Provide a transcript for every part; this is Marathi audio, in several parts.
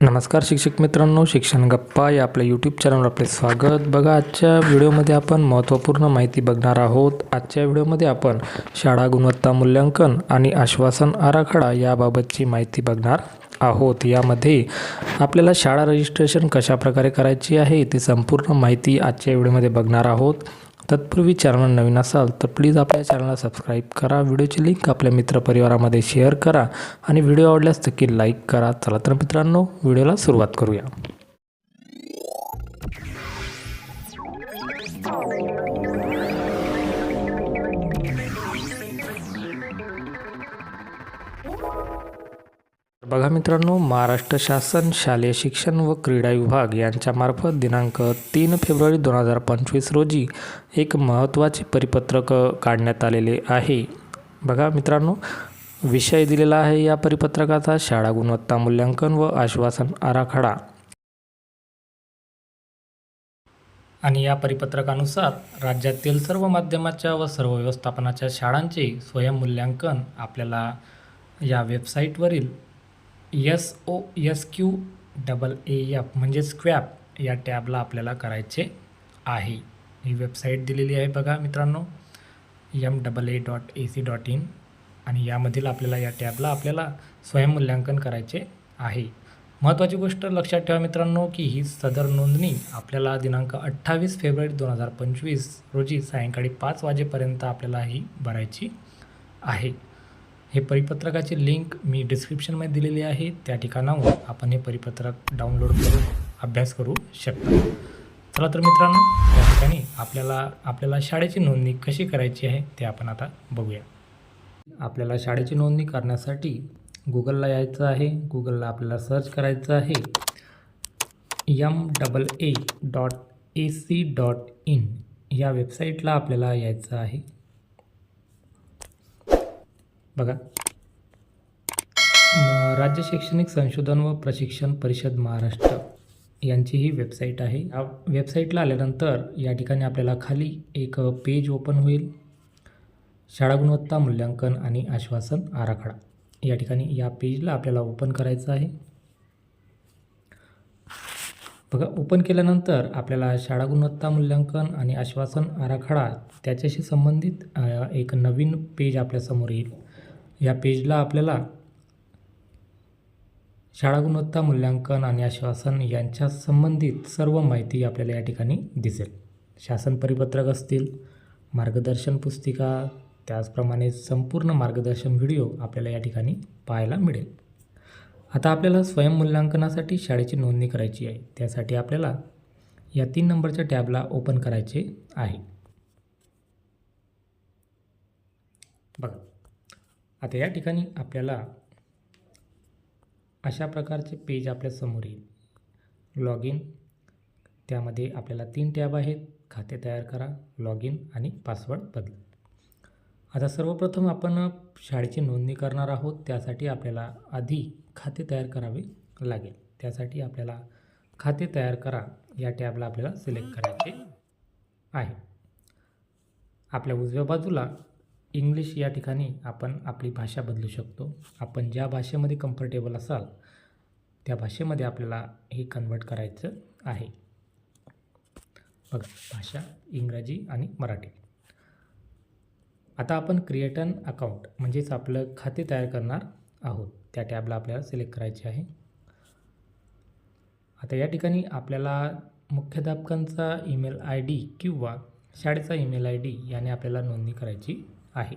नमस्कार शिक्षक मित्रांनो शिक्षण गप्पा या आपल्या यूट्यूब चॅनलवर आपले स्वागत. बघा आजच्या व्हिडिओमध्ये आपण महत्त्वपूर्ण माहिती बघणार आहोत. आजच्या व्हिडिओमध्ये आपण शाळा गुणवत्ता मूल्यांकन आणि आश्वासन आराखडा याबाबतची माहिती बघणार आहोत. यामध्ये आपल्याला शाळा रजिस्ट्रेशन कशाप्रकारे करायची आहे ती संपूर्ण माहिती आजच्या व्हिडिओमध्ये बघणार आहोत. तत्पूर्वी चॅनल नवीन असाल तर प्लीज आपल्या चॅनलला सबस्क्राईब करा. व्हिडिओची लिंक आपल्या मित्रपरिवारामध्ये शेअर करा आणि व्हिडिओ आवडल्यास नक्की लाईक करा. चला तर मित्रांनो व्हिडिओला सुरुवात करूया. बघा मित्रांनो महाराष्ट्र शासन शालेय शिक्षण व क्रीडा विभाग यांच्यामार्फत दिनांक तीन फेब्रुवारी दोन हजार पंचवीस रोजी एक महत्त्वाचे परिपत्रक काढण्यात आलेले आहे. बघा मित्रांनो विषय दिलेला आहे या परिपत्रकाचा शाळा गुणवत्ता मूल्यांकन व आश्वासन आराखडा. आणि या परिपत्रकानुसार राज्यातील सर्व माध्यमाच्या व सर्व व्यवस्थापनाच्या शाळांचे स्वयंमूल्यांकन आपल्याला या वेबसाईटवरील S O S Q double A F म्हणजे स्क्वॅप या टॅबला आपल्याला करायचे आहे. ही वेबसाईट दिलेली आहे बघा मित्रांनो. M double A dot A C dot in आणि यामधील आपल्याला या टॅबला आपल्याला स्वयंमूल्यांकन करायचे आहे. महत्त्वाची गोष्ट लक्षात ठेवा मित्रांनो की ही सदर नोंदणी आपल्याला दिनांक अठ्ठावीस फेब्रुवारी दोन हजार पंचवीस रोजी सायंकाळी पाच वाजेपर्यंत आपल्याला ही भरायची आहे. हे परिपत्रकाची लिंक मी डिस्क्रिप्शनमध्ये दिलेली आहे. त्या ठिकाणाहून आपण हे परिपत्रक डाउनलोड करून अभ्यास करू शकता. चला तर मित्रांनो या ठिकाणी आपल्याला आपल्याला शाळेची नोंदणी कशी करायची आहे ते आपण आता बघूया. आपल्याला शाळेची नोंदणी करण्यासाठी गुगलला यायचं आहे. गुगलला आपल्याला सर्च करायचं आहे. M double A dot A C dot in या वेबसाईटला आपल्याला यायचं आहे. बघा. राज्य शैक्षणिक संशोधन व प्रशिक्षण परिषद महाराष्ट्र यांची ही वेबसाईट आहे. या वेबसाईटला आल्यानंतर या ठिकाणी आपल्याला खाली एक पेज ओपन होईल. शाळा गुणवत्ता मूल्यांकन आणि आश्वासन आराखडा. या ठिकाणी या पेजला आपल्याला ओपन करायचं आहे. बघा ओपन केल्यानंतर आपल्याला शाळा गुणवत्ता मूल्यांकन आणि आश्वासन आराखडा त्याच्याशी संबंधित एक नवीन पेज आपल्यासमोर येईल. या पेजला आपल्याला शाळा गुणवत्ता मूल्यांकन आणि आश्वासन यांच्या संबंधित सर्व माहिती आपल्याला या ठिकाणी दिसेल. शासन परिपत्रक असतील मार्गदर्शन पुस्तिका त्याचप्रमाणे संपूर्ण मार्गदर्शन व्हिडिओ आपल्याला या ठिकाणी पाहायला मिळेल. आता आपल्याला स्वयंमूल्यांकनासाठी शाळेची नोंदणी करायची आहे. त्यासाठी आपल्याला या तीन नंबरच्या टॅबला ओपन करायचे आहे. बघा. आता या ठिकाणी आपल्याला अशा प्रकारचे पेज आपल्यासमोर येईल. लॉग इन त्यामध्ये आपल्याला तीन टॅब आहेत. खाते तयार करा. लॉग इन आणि पासवर्ड बदला. आता सर्वप्रथम आपण शाळेची नोंदणी करणार आहोत. त्यासाठी आपल्याला आधी खाते तयार करावे लागेल. त्यासाठी आपल्याला खाते तयार करा या टॅबला आपल्याला सिलेक्ट करायचे आहे. आपल्या उजव्या बाजूला इंग्लिश या ठिकाणी आपण आपली भाषा बदलू शकतो. आपण ज्या भाषेमध्ये कम्फर्टेबल असाल त्या भाषेमध्ये आपल्याला हे कन्वर्ट करायचं आहे. बघा भाषा इंग्रजी आणि मराठी. आता आपण क्रिएट अन अकाउंट म्हणजेच आपलं खाते तयार करणार आहोत. त्या टॅबला आपल्याला सिलेक्ट करायचे आहे. आता या ठिकाणी आपल्याला मुख्याध्यापकांचा ईमेल आय डी किंवा शाळेचा ईमेल आय डी याने आपल्याला नोंदणी करायची आहे.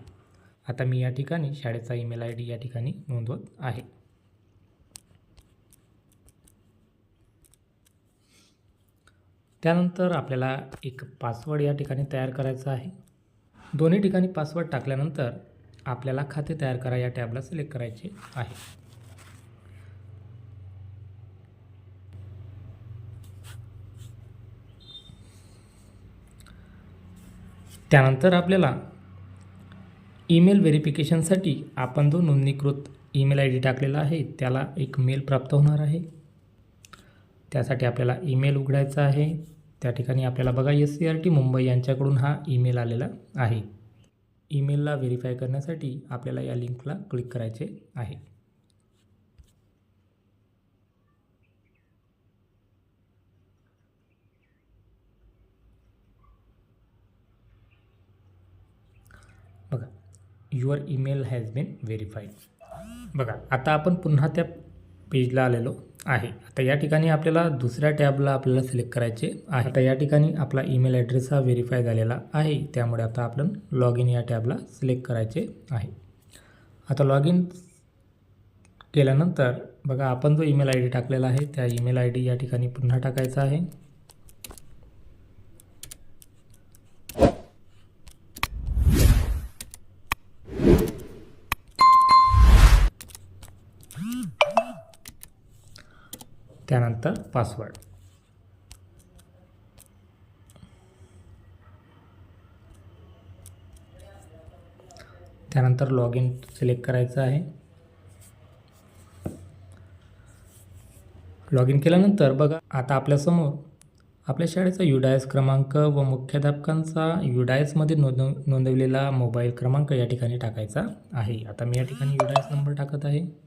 आता मी या ठिकाणी शाळेचा ईमेल आय डी या ठिकाणी नोंदवत आहे. त्यानंतर आपल्याला एक पासवर्ड या ठिकाणी तयार करायचा आहे. दोन्ही ठिकाणी पासवर्ड टाकल्यानंतर आपल्याला खाते तयार करा या टॅबला सिलेक्ट करायचे आहे. त्यानंतर आपल्याला ईमेल व्हेरिफिकेशनसाठी आपण जो नोंदणीकृत ईमेल आय डी टाकलेला आहे त्याला एक मेल प्राप्त होणार आहे. त्यासाठी आपल्याला ईमेल उघडायचा आहे. त्या ठिकाणी आपल्याला बघा S C R T Mumbai यांच्याकडून हा ईमेल आलेला आहे. ईमेलला व्हेरीफाय करण्यासाठी आपल्याला या लिंकला क्लिक करायचे आहे. Your email has been verified. बघा आता आपण पुन्हा त्या पेजला आलेलो आहे. आता या ठिकाणी आपल्याला दुसऱ्या टॅबला आपल्याला सिलेक्ट करायचे आहे. आता या ठिकाणी आपला ईमेल ॲड्रेस हा व्हेरीफाय झालेला आहे. त्यामुळे आता आपण लॉग इन या टॅबला सिलेक्ट करायचे आहे. आता लॉग इन केल्यानंतर बघा आपण जो ईमेल आय डी टाकलेला आहे त्या ईमेल आय डी या ठिकाणी पुन्हा टाकायचा आहे. त्यानंतर पासवर्ड त्यानंतर लॉग इन सिलेक्ट करायचं आहे. लॉग इन केल्यानंतर बघा आता आपल्यासमोर आपल्या शाळेचा युडायस क्रमांक व मुख्याध्यापकांचा युडायसमध्ये नोंद नोंदवलेला मोबाईल क्रमांक या ठिकाणी टाकायचा आहे. आता मी या ठिकाणी युडायस नंबर टाकत आहे.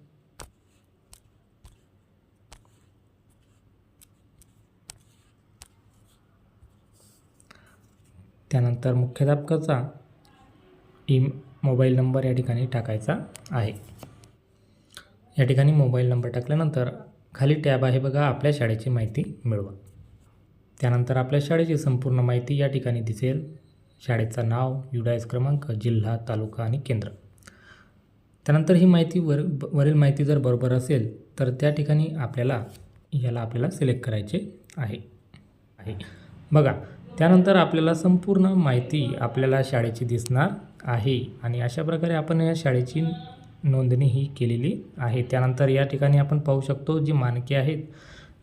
त्यानंतर मुख्याध्यापकाचा ई मोबाईल नंबर या ठिकाणी टाकायचा आहे. या ठिकाणी मोबाईल नंबर टाकल्यानंतर खाली टॅब आहे बघा आपल्या शाळेची माहिती मिळवा. त्यानंतर आपल्या शाळेची संपूर्ण माहिती या ठिकाणी दिसेल. शाळेचं नाव युडायस क्रमांक जिल्हा तालुका आणि केंद्र. त्यानंतर ही माहिती वर वरील माहिती जर बरोबर असेल तर त्या ठिकाणी आपल्याला याला आपल्याला सिलेक्ट करायचे आहे. आहे. बघा त्यानंतर आपल्याला संपूर्ण माहिती आपल्याला शाळेची दिसणार आहे. आणि अशा प्रकारे आपण या शाळेची नोंदणी ही केलेली आहे. त्यानंतर या ठिकाणी आपण पाहू शकतो जी मानके आहेत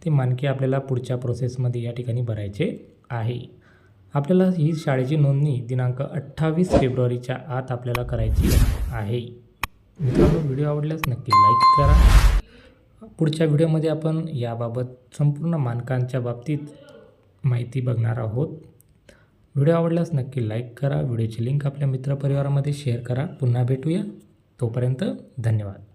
ते मानके आपल्याला पुढच्या प्रोसेसमध्ये या ठिकाणी भरायचे आहे. आपल्याला ही शाळेची नोंदणी दिनांक अठ्ठावीस फेब्रुवारीच्या आत आपल्याला करायची आहे. मित्रांनो व्हिडिओ आवडल्यास नक्की लाईक करा. पुढच्या व्हिडिओमध्ये आपण याबाबत संपूर्ण मानकांच्या बाबतीत माहिती बघणार आहोत. व्हिडिओ आवडल्यास नक्की लाईक करा. व्हिडिओची लिंक आपल्या मित्रपरिवारामध्ये शेअर करा. पुन्हा भेटूया. तोपर्यंत धन्यवाद.